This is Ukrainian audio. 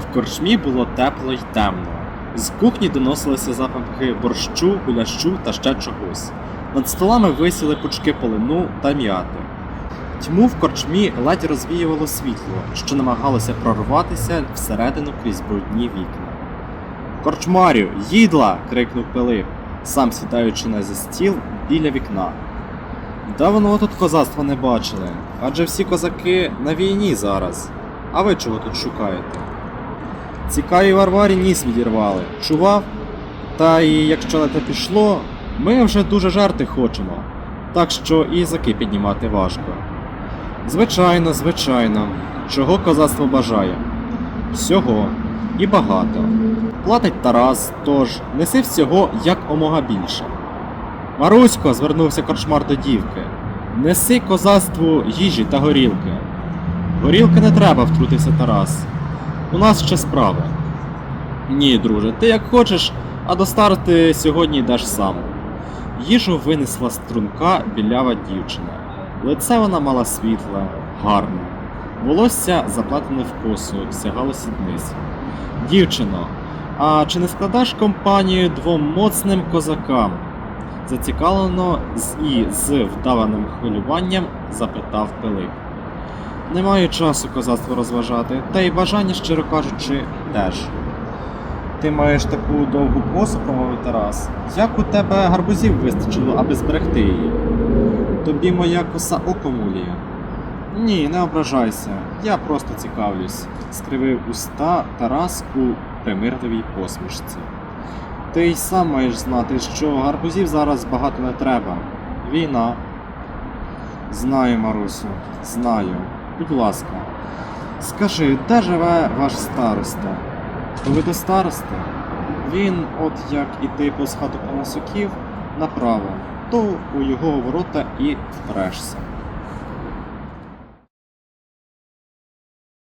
В корчмі було тепло й темно. З кухні доносилися запахи борщу, гулящу та ще чогось. Над столами висіли пучки полину та м'яти. Тьму в корчмі ледь розвіювало світло, що намагалося прорватися всередину крізь брудні вікна. Корчмарю, їдла! крикнув Пилип, сам сідаючи на зі стіл біля вікна. Давно тут козацтва не бачили, адже всі козаки на війні зараз. А ви чого тут шукаєте? Цікаві Варварі ніс відірвали. Чував? Та і якщо на те пішло, ми вже дуже жарти хочемо. Так що і язики піднімати важко. Звичайно, звичайно. Чого козацтво бажає? Всього і багато. Платить Тарас, тож неси всього як омога більше. Марусько, звернувся корчмар до дівки. Неси козацтву їжі та горілки. Горілки не треба, втрутився Тарас. У нас ще справи. Ні, друже, ти як хочеш, а до старти сьогодні йдеш сам. Їжу винесла струнка білява дівчина. Лице вона мала світле, гарне. Волосся заплетене в косу, сягало сідниць. Дівчино, а чи не складаш компанію двом моцним козакам? Зацікавлено і з вдаваним хвилюванням запитав Пилип. Не маю часу козацтво розважати, та й бажання, щиро кажучи, теж. Ти маєш таку довгу косу, промовив Тарас. Як у тебе гарбузів вистачило, аби зберегти її? Тобі моя коса око муліє. Ні, не ображайся, я просто цікавлюсь, скривив уста Тарас у примирливій посмішці. Ти й сам маєш знати, що гарбузів зараз багато не треба. Війна. Знаю, Марусю, знаю. Будь ласка, скажи, де живе ваш староста? Ви до староста? він, от як іти по схату Панасюків, направо, то у його ворота і впрешся.